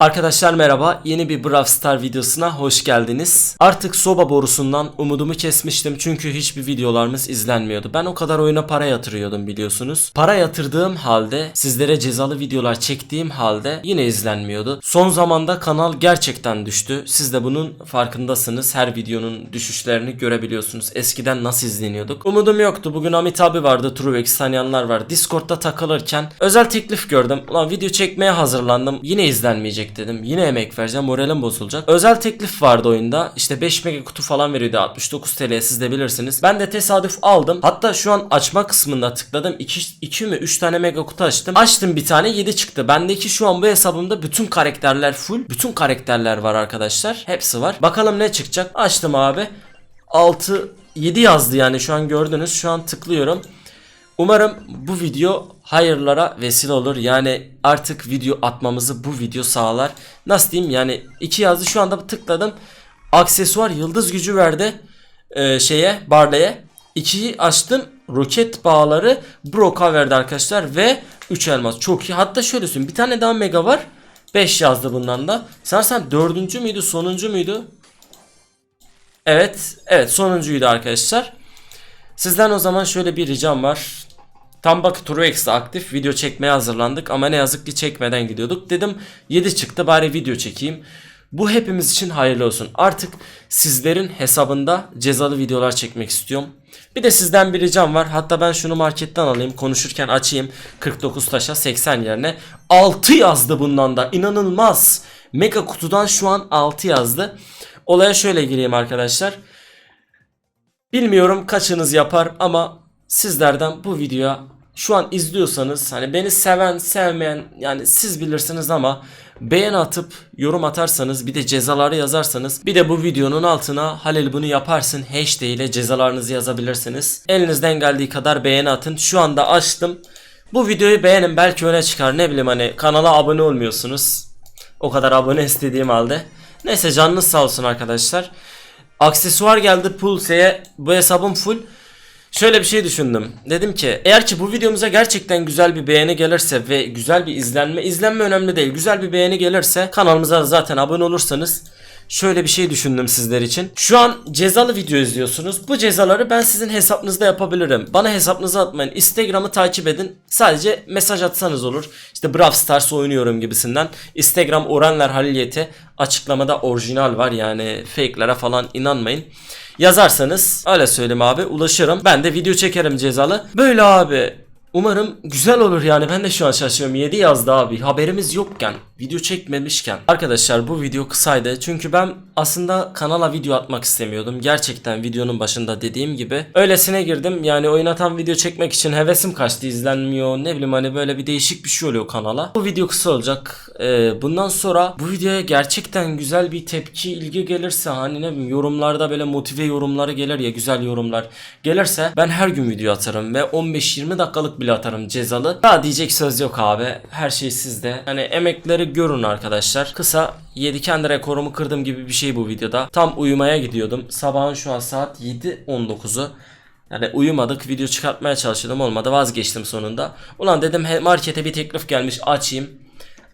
Arkadaşlar merhaba. Yeni bir Brawl Star videosuna hoş geldiniz. Artık soba borusundan umudumu kesmiştim çünkü hiçbir videolarımız izlenmiyordu. Ben o kadar oyuna para yatırıyordum biliyorsunuz. Para yatırdığım halde sizlere cezalı videolar çektiğim halde yine izlenmiyordu. Son zamanda kanal gerçekten düştü. Siz de bunun farkındasınız. Her videonun düşüşlerini görebiliyorsunuz. Eskiden nasıl izleniyorduk? Umudum yoktu. Bugün Amit abi vardı. Truex tanıyanlar var. Discord'da takılırken özel teklif gördüm. Ulan video çekmeye hazırlandım. Yine izlenmeyecek dedim. Yine emek vereceğim. Moralim bozulacak. Özel teklif vardı oyunda. İşte 5 mega kutu falan veriyordu. 69 TL siz de bilirsiniz. Ben de tesadüf aldım. Hatta şu an açma kısmında tıkladım. 2 2 mi 3 tane mega kutu açtım. Açtım bir tane 7 çıktı. Bendeki şu an bu hesabımda bütün karakterler full. Bütün karakterler var arkadaşlar. Hepsi var. Bakalım ne çıkacak. Açtım abi. 6 7 yazdı yani şu an gördünüz. Şu an tıklıyorum. Umarım bu video hayırlara vesile olur. Yani artık video atmamızı bu video sağlar. Nasıl diyeyim yani iki yazdı şu anda tıkladım. Aksesuar yıldız gücü verdi ee, şeye Barley'e. İkiyi açtım. Roket bağları Brock'a verdi arkadaşlar ve 3 elmas. Çok iyi. Hatta şöyle söyleyeyim. Bir tane daha mega var. 5 yazdı bundan da. Sanırsam dördüncü müydü sonuncu muydu? Evet. Evet sonuncuydu arkadaşlar. Sizden o zaman şöyle bir ricam var. Tam bak TrueX'de aktif video çekmeye hazırlandık ama ne yazık ki çekmeden gidiyorduk. Dedim 7 çıktı bari video çekeyim. Bu hepimiz için hayırlı olsun. Artık sizlerin hesabında cezalı videolar çekmek istiyorum. Bir de sizden bir ricam var. Hatta ben şunu marketten alayım. Konuşurken açayım. 49 taşa 80 yerine. 6 yazdı bundan da. İnanılmaz. Mega kutudan şu an 6 yazdı. Olaya şöyle gireyim arkadaşlar. Bilmiyorum kaçınız yapar ama sizlerden bu videoya şu an izliyorsanız hani beni seven sevmeyen yani siz bilirsiniz ama beğen atıp yorum atarsanız bir de cezaları yazarsanız bir de bu videonun altına Halil bunu yaparsın hashtag ile cezalarınızı yazabilirsiniz. Elinizden geldiği kadar beğeni atın. Şu anda açtım. Bu videoyu beğenin belki öne çıkar ne bileyim hani kanala abone olmuyorsunuz. O kadar abone istediğim halde. Neyse canınız sağ olsun arkadaşlar. Aksesuar geldi Pulse'ye. Bu hesabım full. Şöyle bir şey düşündüm. Dedim ki eğer ki bu videomuza gerçekten güzel bir beğeni gelirse ve güzel bir izlenme, izlenme önemli değil. Güzel bir beğeni gelirse kanalımıza zaten abone olursanız şöyle bir şey düşündüm sizler için. Şu an cezalı video izliyorsunuz. Bu cezaları ben sizin hesabınızda yapabilirim. Bana hesabınıza atmayın. Instagram'ı takip edin. Sadece mesaj atsanız olur. İşte Brawl Stars oynuyorum gibisinden. Instagram Orenler Haliliyeti açıklamada orijinal var yani fake'lere falan inanmayın. Yazarsanız öyle söyleyeyim abi ulaşırım. Ben de video çekerim cezalı. Böyle abi. Umarım güzel olur yani ben de şu an şaşırıyorum 7 yazdı abi haberimiz yokken video çekmemişken. Arkadaşlar bu video kısaydı. Çünkü ben aslında kanala video atmak istemiyordum. Gerçekten videonun başında dediğim gibi. Öylesine girdim. Yani oynatan video çekmek için hevesim kaçtı. İzlenmiyor. Ne bileyim hani böyle bir değişik bir şey oluyor kanala. Bu video kısa olacak. Ee, bundan sonra bu videoya gerçekten güzel bir tepki ilgi gelirse hani ne bileyim yorumlarda böyle motive yorumları gelir ya güzel yorumlar gelirse ben her gün video atarım ve 15-20 dakikalık bile atarım cezalı. Daha diyecek söz yok abi. Her şey sizde. Hani emekleri görün arkadaşlar. Kısa 7 kendi rekorumu kırdım gibi bir şey bu videoda. Tam uyumaya gidiyordum. Sabahın şu an saat 7.19'u. Yani uyumadık video çıkartmaya çalışıyordum olmadı vazgeçtim sonunda. Ulan dedim markete bir teklif gelmiş açayım.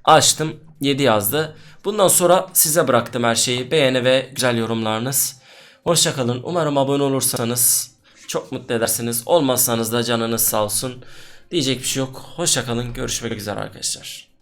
Açtım 7 yazdı. Bundan sonra size bıraktım her şeyi. Beğeni ve güzel yorumlarınız. Hoşçakalın. Umarım abone olursanız çok mutlu edersiniz. Olmazsanız da canınız sağ olsun. Diyecek bir şey yok. Hoşçakalın. Görüşmek üzere arkadaşlar.